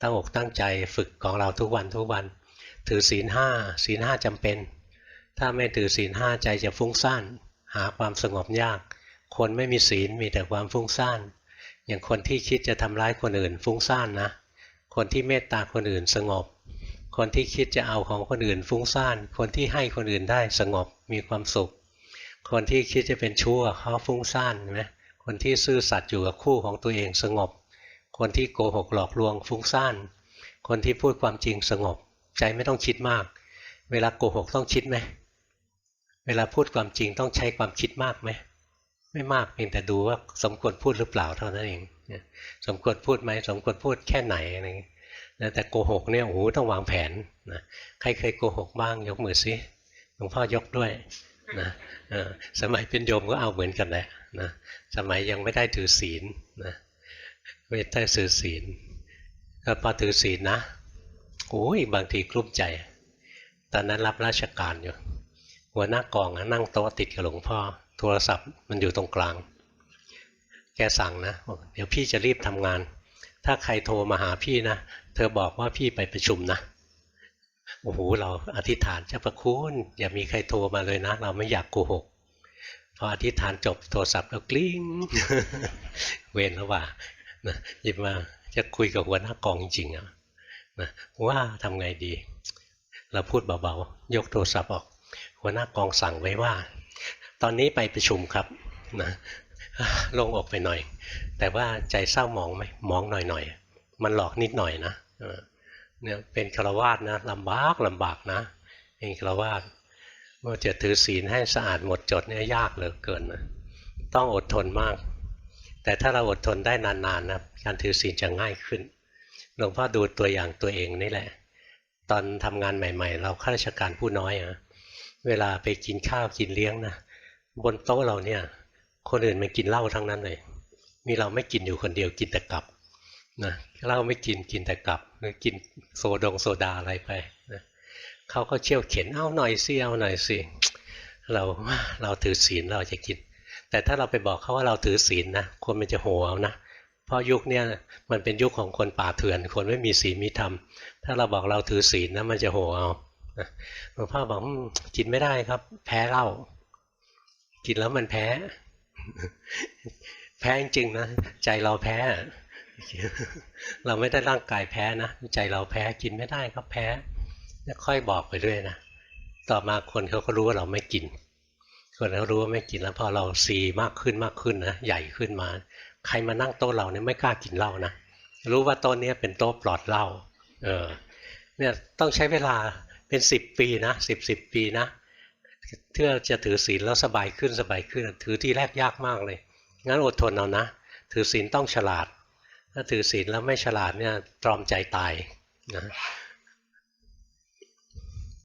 ตั้งอกตั้งใจฝึกของเราทุกวันทุกวัน ถือศีลห้าศีลห้าจำเป็น ถ้าไม่ถือศีลห้าใจจะฟุ้งซ่านหาความสงบยาก คนไม่มีศีลมีแต่ความฟุ้งซ่านอย่างคนที่คิดจะทำร้ายคนอื่นฟุ้งซ่านนะ คนที่เมตตาคนอื่นสงบ คนที่คิดจะเอาของคนอื่นฟุ้งซ่าน คนที่ให้คนอื่นได้สงบมีความสุข คนที่คิดจะเป็นชั่วเขาฟุ้งซ่านใช่ไหมคนที่ซื่อสัตย์อยู่กับคู่ของตัวเองสงบ คนที่โกหกหลอกลวงฟุ้งซ่าน คนที่พูดความจริงสงบ ใจไม่ต้องคิดมาก เวลาโกหกต้องคิดไหมเวลาพูดความจริงต้องใช้ความคิดมากไหมไม่มากเพียงแต่ดูว่าสมควรพูดหรือเปล่าเท่านั้นเองสมควรพูดไหมสมควรพูดแค่ไหนอะไรอย่างนี้แต่โกหกเนี่ยโอ้โหต้องวางแผนนะใครเคยโกหกบ้างยกมือสิหลวงพ่อยกด้วยนะสมัยเป็นโยมก็เอาเหมือนกันแหละนะสมัยยังไม่ได้ถือศีลนะ ไม่ได้ถือศีลก็พอถือศีลนะโอ้ยบางทีกลุ้มใจ ตอนนั้นรับราชการอยู่ หัวหน้ากองนั่งโต๊ะติดกับหลวงพ่อ โทรศัพท์มันอยู่ตรงกลาง แกสั่งนะเดี๋ยวพี่จะรีบทำงาน ถ้าใครโทรมาหาพี่นะ เธอบอกว่าพี่ไปประชุมนะโอ้โหเราอธิษฐานเจ้าประคุณอย่ามีใครโทรมาเลยนะ เราไม่อยากโกหกพออธิษฐานจบโทรศัพท์แล้วกลิ้ง เวนแล้วว่า นะหยิบมาจะคุยกับหัวหน้ากองจริงๆอะนะว่าทำไงดี เราพูดเบาๆ ยกโทรศัพท์ออก หัวหน้ากองสั่งไว้ว่า ตอนนี้ไปประชุมครับนะลงออกไปหน่อย แต่ว่าใจเศร้าหมองไหมมองหน่อยๆ มันหลอกนิดหน่อยนะเนี่ยเป็นฆราวาสนะลำบากลำบากนะเป็นฆราวาสว่าจะถือศีลให้สะอาดหมดจดเนี่ยยากเหลือเกินนะต้องอดทนมาก แต่ถ้าเราอดทนได้นานๆนะการถือศีลจะง่ายขึ้นหลวงพ่อดูตัวอย่างตัวเองนี่แหละ ตอนทำงานใหม่ ๆ เราข้าราชการผู้น้อยอะเวลาไปกินข้าวกินเลี้ยงนะบนโต๊ะเราเนี่ย คนอื่นมันกินเหล้าทั้งนั้นเลย มีเราไม่กินอยู่คนเดียวกินแต่กับนะเหล้าไม่กินกินแต่กับหรือกินโซดงโซดาอะไรไปนะเขาก็เชี่ยวเข็นเอาหน่อยสิเอาหน่อยสิเราเราถือศีลเราจะกิน แต่ถ้าเราไปบอกเขาว่าเราถือศีลนะคนมันจะโหเอานะเพราะยุคนี้มันเป็นยุคของคนป่าเถื่อน คนไม่มีศีลมีธรรม ถ้าเราบอกเราถือศีลนะมันจะโหเอาหลวงพ่อบอกกินไม่ได้ครับ แพ้เหล้ากินแล้วมันแพ้ แพ้จริงนะใจเราแพ้ เราไม่ได้ร่างกายแพ้นะใจเราแพ้กินไม่ได้ครับแพ้ค่อยบอกไปด้วยนะต่อมาคนเขาก็รู้ว่าเราไม่กิน คนเขารู้ว่าไม่กินแล้วพอเราซีมากขึ้นมากขึ้นนะใหญ่ขึ้นมา ใครมานั่งโต๊ะเราเนี่ยไม่กล้ากินเหล้านะรู้ว่าโต๊ะนี้เป็นโต๊ะปลอดเหล้าเออเนี่ยต้องใช้เวลาเป็นสิบปีนะสิบสิบปีนะเพื่อจะถือศีลแล้วสบายขึ้นสบายขึ้น ถือที่แรกยากมากเลย งั้นอดทนเอานะ ถือศีลต้องฉลาด ถ้าถือศีลแล้วไม่ฉลาดเนี่ยตรอมใจตายนะ